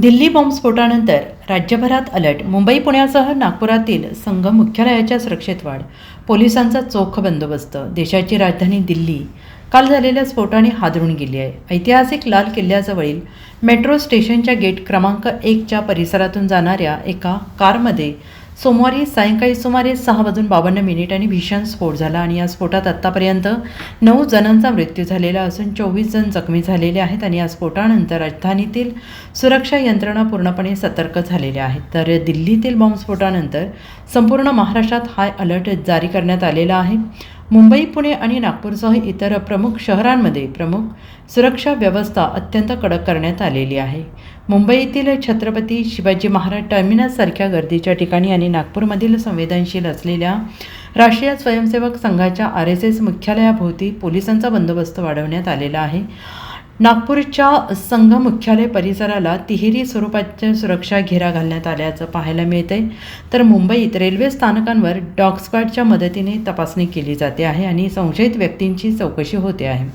दिल्ली बॉम्बस्फोटानंतर राज्यभरात अलर्ट. मुंबई पुण्यासह नागपुरातील संघ मुख्यालयाच्या सुरक्षेत वाढ. पोलिसांचा चोख बंदोबस्त. देशाची राजधानी दिल्ली. काल झालेल्या स्फोटाने हादरून गेली आहे. ऐतिहासिक लाल किल्ल्याजवळील मेट्रो स्टेशनच्या गेट क्रमांक एकच्या परिसरातून जाणाऱ्या एका कारमध्ये सोमवारी सायंकाळी सुमारे सहा वाजून बावन्न मिनिटांनी भीषण स्फोट झाला आणि या स्फोटात आत्तापर्यंत नऊ जणांचा मृत्यू झालेला असून चोवीस जण जखमी झालेले आहेत आणि या स्फोटानंतर राजधानीतील सुरक्षा यंत्रणा पूर्णपणे सतर्क झालेल्या आहेत. तर दिल्लीतील बॉम्बस्फोटानंतर संपूर्ण महाराष्ट्रात हाय अलर्ट जारी करण्यात आलेला आहे. मुंबई पुणे आणि नागपूरसह इतर प्रमुख शहरांमध्ये प्रमुख सुरक्षा व्यवस्था अत्यंत कडक करण्यात आलेली आहे. मुंबईतील छत्रपती शिवाजी महाराज टर्मिनससारख्या गर्दीच्या ठिकाणी आणि नागपूरमधील संवेदनशील असलेल्या राष्ट्रीय स्वयंसेवक संघाच्या आर एस एस मुख्यालयाभोवती पोलिसांचा बंदोबस्त वाढवण्यात आलेला आहे. नागपूरच्या संघ मुख्यालय परिसराला तिहेरी स्वरूपाच्या सुरक्षा घेरा घालण्यात आल्याचं पाहायला मिळतंय. तर मुंबईत रेल्वे स्थानकांवर डॉग स्क्वॉडच्या मदतीने तपासणी केली जाते आहे आणि संशयित व्यक्तींची चौकशी होते आहे.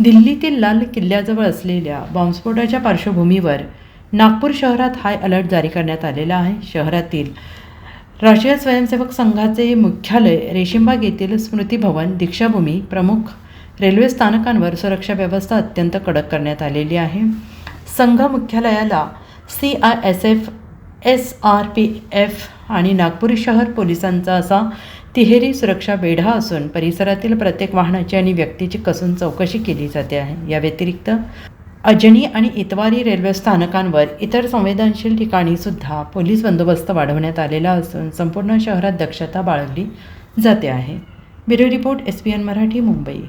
दिल्लीतील लाल किल्ल्याजवळ असलेल्या बॉम्बस्फोटाच्या पार्श्वभूमीवर नागपूर शहरात हाय अलर्ट जारी करण्यात आलेला आहे. शहरातील राष्ट्रीय स्वयंसेवक संघाचे मुख्यालय रेशीमबाग येथील स्मृतीभवन दीक्षाभूमी प्रमुख रेल्वे स्थानकांवर सुरक्षा व्यवस्था अत्यंत कडक करण्यात आलेली आहे. संघ मुख्यालयाला C I S F S R P F आणि नागपूर शहर पोलिसांचा असा तिहेरी सुरक्षा वेढा असून परिसरातील प्रत्येक वाहनाची आणि व्यक्तीची कसून चौकशी केली जाते आहे. या व्यतिरिक्त अजनी आणि इतवारी रेल्वे स्थानकांवर इतर संवेदनशील ठिकाणी सुद्धा पोलीस बंदोबस्त वाढवण्यात आलेला असून संपूर्ण शहरात दक्षता बाळगली जाते आहे. Bureau report S P N Marathi Mumbai.